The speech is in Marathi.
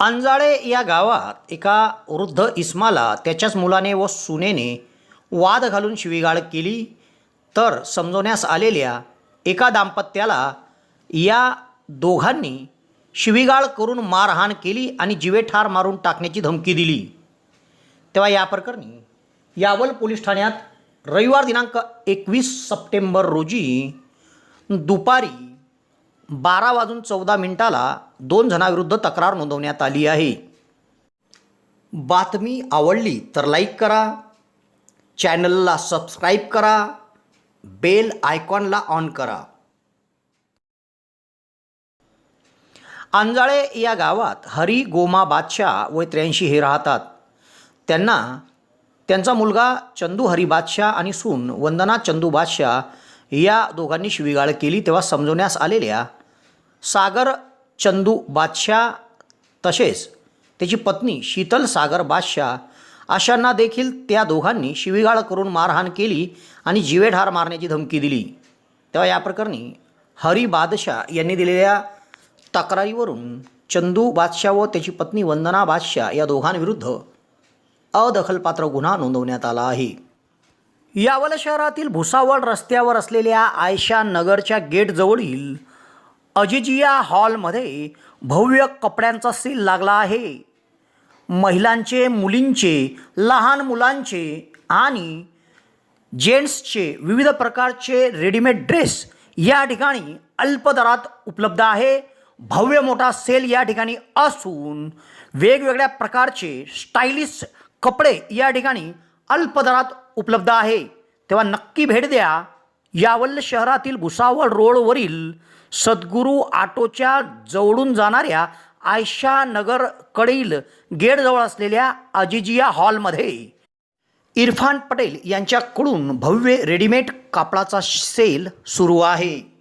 अंजाळे या गावात एका वृद्ध इस्माला त्याच्याच मुलाने व सुनेने वाद घालून शिवीगाळ केली. तर समजवण्यास आलेल्या एका दाम्पत्याला या दोघांनी शिवीगाळ करून मारहाण केली आणि जिवेठार मारून टाकण्याची धमकी दिली. तेव्हा या प्रकरणी यावल पोलीस ठाण्यात रविवार दिनांक एकवीस सप्टेंबर रोजी दुपारी बारा वाजून चौदा मिनिटाला दोन जणांविरुद्ध तक्रार नोंदवण्यात आली आहे. बातमी आवडली तर लाईक करा. चॅनलला सबस्क्राईब करा. बेल आयकॉनला ऑन करा. अंजाळे या गावात हरी गोमा बादशाह व त्र्याऐंशी हे राहतात. त्यांना त्यांचा मुलगा चंदू हरी बादशाह आणि सून वंदना चंदू बादशाह या दोघांनी शिवीगाळ केली तेव्हा समजवण्यास आलेल्या सागर चंदू बादशाह तसेच त्याची पत्नी शीतल सागर बादशाह अशांना देखील त्या दोघांनी शिवीगाळ करून मारहाण केली आणि जिवेठार मारण्याची धमकी दिली. तेव्हा या प्रकरणी हरी बादशाह यांनी दिलेल्या तक्रारीवरून चंदू बादशाह व त्याची पत्नी वंदना बादशाह या दोघांविरुद्ध अदखलपात्र गुन्हा नोंदवण्यात आला आहे. यावल शहरातील भुसावळ रस्त्यावर असलेल्या आयशा नगरच्या गेटजवळील अजिजिया हॉलमध्ये भव्य कपड्यांचा सेल लागला आहे. महिलांचे मुलींचे लहान मुलांचे आणि जेंट्सचे विविध प्रकारचे रेडीमेड ड्रेस या ठिकाणी अल्प दरात उपलब्ध आहे. भव्य मोठा सेल या ठिकाणी असून वेगवेगळ्या प्रकारचे स्टायलिश कपडे या ठिकाणी अल्प दरात उपलब्ध आहे. तेव्हा नक्की भेट द्या. यावल शहरातील भुसावळ रोडवरील सद्गुरू आटोच्या जवळून जाणाऱ्या आयशा नगरकडील गेटजवळ असलेल्या अजिजिया हॉलमध्ये इरफान पटेल यांच्याकडून भव्य रेडीमेड कापडाचा सेल सुरू आहे.